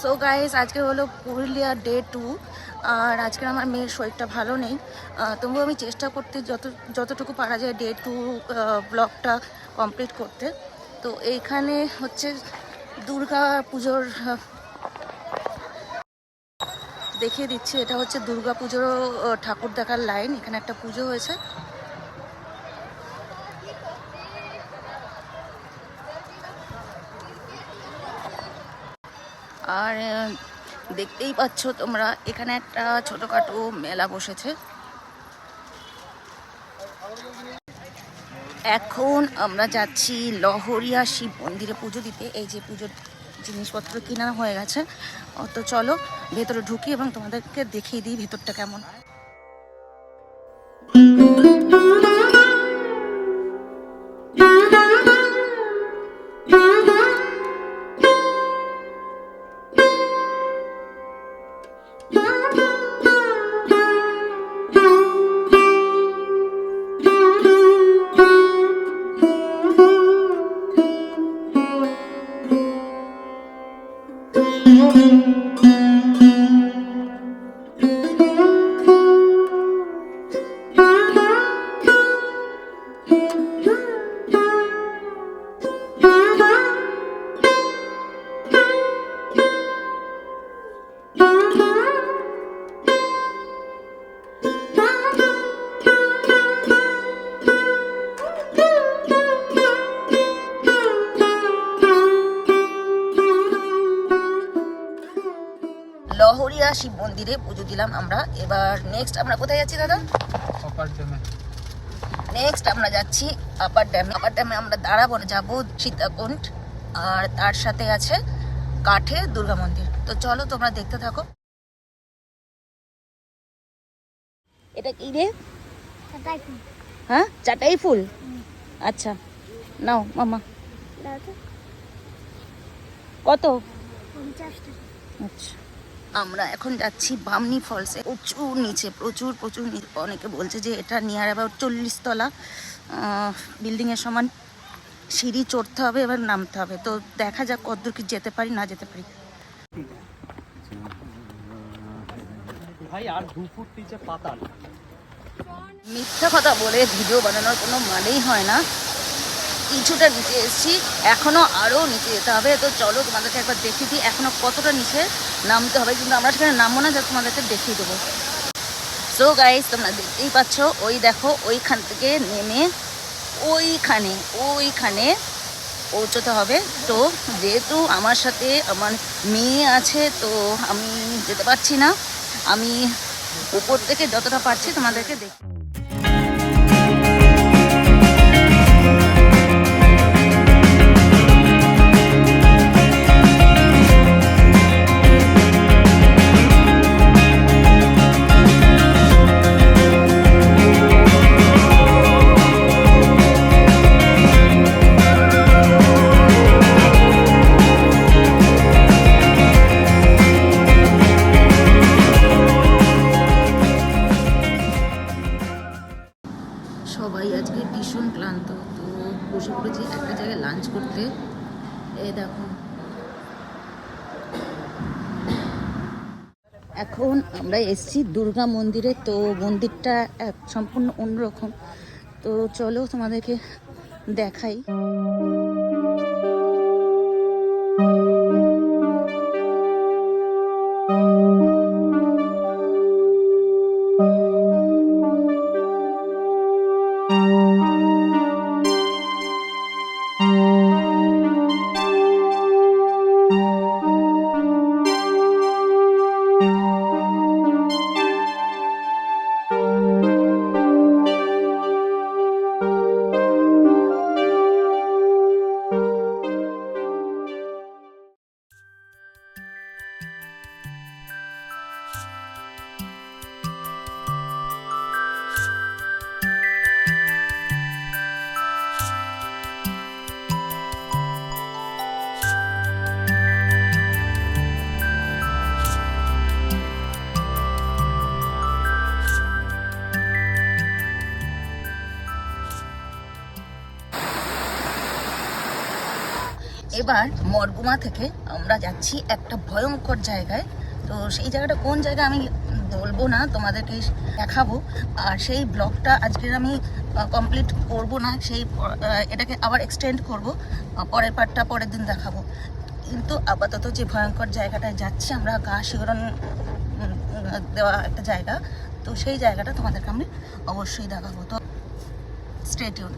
So guys আজকে হলো Purulia day to আর আজকে আমার মেয়ের শরীরটা ভালো নেই। তবুও আমি চেষ্টা করতে যত, যতটুকু পারা যায় ডে টু ব্লগটা কমপ্লিট করতে। তো এইখানে হচ্ছে দুর্গা পুজোর দেখিয়ে দিচ্ছি। এটা হচ্ছে দুর্গা পুজোর ঠাকুর দেখার লাইন এখানে একটা পুজো হয়েছে। আর দেখতেই পাচ্ছ তোমরা, এখানে একটা ছোটখাটো মেলা বসেছে। এখন আমরা যাচ্ছি লহরিয়া শিব মন্দিরে পুজো দিতে। এই যে পুজোর জিনিসপত্র কিনা হয়ে গেছে। তো চলো, ভেতরে ঢুকি এবং তোমাদেরকে দেখিয়ে দিই ভেতরটা কেমন। লহরিয়া শিব মন্দিরে পুজো দিলাম আমরা। এবার নেক্সট আমরা কোথায় যাচ্ছি দাদা? ড্যামে নেক্সট আমরা যাচ্ছি আপার ড্যামে আপার ড্যামে আমরা দাঁড়াবো যাব সীতাকুণ্ড। আর তার সাথে আছে কাঠে দুর্গা মন্দির। তো চলো তোমরা দেখতে থাকো। এটা কি রে? হ্যাঁ? চাটাই ফুল? আচ্ছা নাও মামা। কত? আচ্ছা। আমরা এখন যাচ্ছি বামনি ফলসে। প্রচুর নিচে প্রচুর প্রচুর অনেকে বলছে যে এটা নিয়ার অ্যাবাউট চল্লিশ তলা। বিল্ডিংয়ের সমান সিঁড়ি চড়তে হবে এবার নামতে হবে। তো দেখা যাক কতদূর কি যেতে পারি না যেতে পারি। ভাই আর দু ফুট নিচে পাতাল। মিথ্যা কথা বলে ভিডিও বানানোর কোনো মানেই হয় না। কিছুটা নিচে এসেছি। এখনও আরও নিচে যেতে হবে। তো চলো তোমাদেরকে একবার দেখিয়ে দিই এখনও কতটা নিচে নামতে হবে। কিন্তু আমরা সেখানে নামবো না যা তোমাদেরকে দেখিয়ে দেবো। সো গাইস তোমরা দেখতেই পাচ্ছ, ওই দেখো, ওইখান থেকে নেমে ওইখানে ওইখানে পৌঁছতে হবে। তো যেহেতু আমার সাথে আমার মেয়ে আছে, তো আমি যেতে পারছি না। আমি উপর থেকে যতটা পারছি তোমাদেরকে দেখ করতে। এ দেখো। এখন আমরা এসছি দুর্গা মন্দিরে, তো মন্দিরটা এক সম্পূর্ণ অন্যরকম। তো চলো তোমাদেরকে দেখাই। এবার মরগুমা থেকে আমরা যাচ্ছি একটা ভয়ঙ্কর জায়গায়। তো সেই জায়গাটা কোন জায়গা আমি বলব না, তোমাদেরকে দেখাবো। আর সেই ব্লগটা আজকের আমি কমপ্লিট করব না, সেই এটাকে আবার এক্সটেন্ড করব। পরের পার্টটা পরের দিন দেখাবো। কিন্তু আপাতত যে ভয়ঙ্কর জায়গাটায় যাচ্ছি, আমরা গা শিহরণ দেওয়া একটা জায়গা। তো সেই জায়গাটা তোমাদেরকে আমি অবশ্যই দেখাবো। তো স্টেটিউন